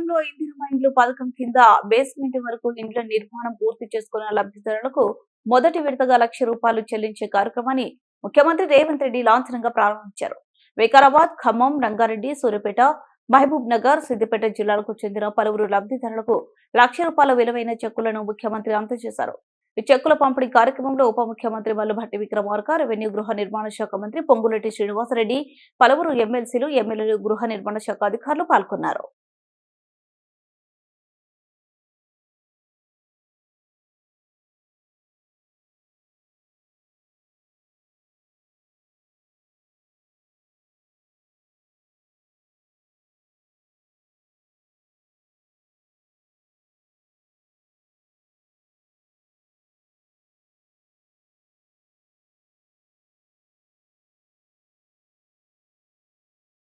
ఇల్లు పథకం కింద బేస్మెంట్ వరకు ఇండ్ల నిర్మాణం పూర్తి చేసుకున్న లబ్ధిదారులకు మొదటి విడతగా లక్ష రూపాయలు చెల్లించే కార్యక్రమాన్ని ముఖ్యమంత్రి రేవంత్ రెడ్డి లాంఛనంగా ప్రారంభించారు. వికారాబాద్ ఖమ్మం రంగారెడ్డి సూర్యపేట మహబూబ్ నగర్ సిద్దిపేట జిల్లాలకు చెందిన పలువురు లబ్ధిదారులకు లక్ష రూపాయల విలువైన చెక్కులను ముఖ్యమంత్రి అందజేశారు. ఈ చెక్కుల పంపిణీ కార్యక్రమంలో ఉప ముఖ్యమంత్రి మల్లుభట్టి విక్రమార్క రెవెన్యూ గృహ నిర్మాణ శాఖ మంత్రి పొంగులెట్టి శ్రీనివాసరెడ్డి పలువురు ఎమ్మెల్సీలు ఎమ్మెల్యేలు గృహ నిర్మాణ శాఖ అధికారులు పాల్గొన్నారు.